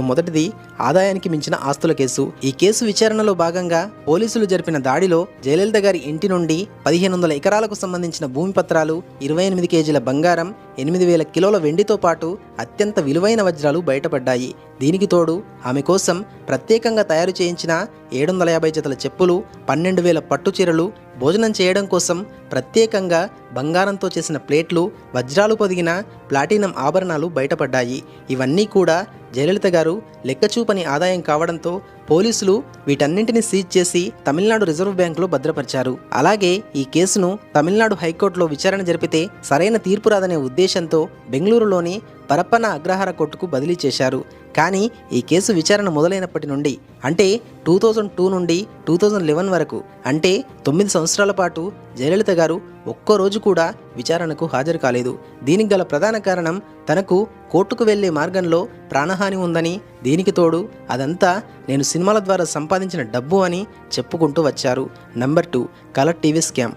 మొదటిది ఆదాయానికి మించిన ఆస్తుల కేసు. ఈ కేసు విచారణలో భాగంగా పోలీసులు జరిపిన దాడిలో జయలలిత గారి ఇంటి నుండి పదిహేను వందల ఎకరాలకు సంబంధించిన భూమి పత్రాలు ఇరవై ఎనిమిది కేజీల బంగారం ఎనిమిది వేల కిలోల వెండితో పాటు అత్యంత విలువైన వజ్రాలు బయటపడ్డాయి. దీనికి తోడు ఆమె కోసం ప్రత్యేకంగా తయారు చేయించిన ఏడు వందల యాభై జతల చెప్పులు పన్నెండు వేల పట్టు చీరలు భోజనం చేయడం కోసం ప్రత్యేకంగా బంగారంతో చేసిన ప్లేట్లు వజ్రాలు పొదిగిన ప్లాటినం ఆభరణాలు బయటపడ్డాయి. ఇవన్నీ కూడా జయలలిత గారు లెక్కచూపని ఆదాయం కావడంతో పోలీసులు వీటన్నింటిని సీజ్ చేసి తమిళనాడు రిజర్వ్ బ్యాంకులో భద్రపరిచారు. అలాగే ఈ కేసును తమిళనాడు హైకోర్టులో విచారణ జరిపితే సరైన తీర్పు రాదనే ఉద్దేశంతో బెంగళూరులోని పరప్పన అగ్రహార కోర్టుకు బదిలీ చేశారు. కానీ ఈ కేసు విచారణ మొదలైనప్పటి నుండి అంటే టూ థౌజండ్ టూ నుండి టూ థౌజండ్ లెవెన్ వరకు అంటే తొమ్మిది సంవత్సరాల పాటు జయలలిత గారు ఒక్కో రోజు కూడా విచారణకు హాజరు కాలేదు. దీనికి గల ప్రధాన కారణం తనకు కోర్టుకు వెళ్ళే మార్గంలో ప్రాణహాని ఉందని దీనికి తోడు అదంతా నేను సినిమాల ద్వారా సంపాదించిన డబ్బు అని చెప్పుకుంటూ వచ్చారు. Number two colour TV scam.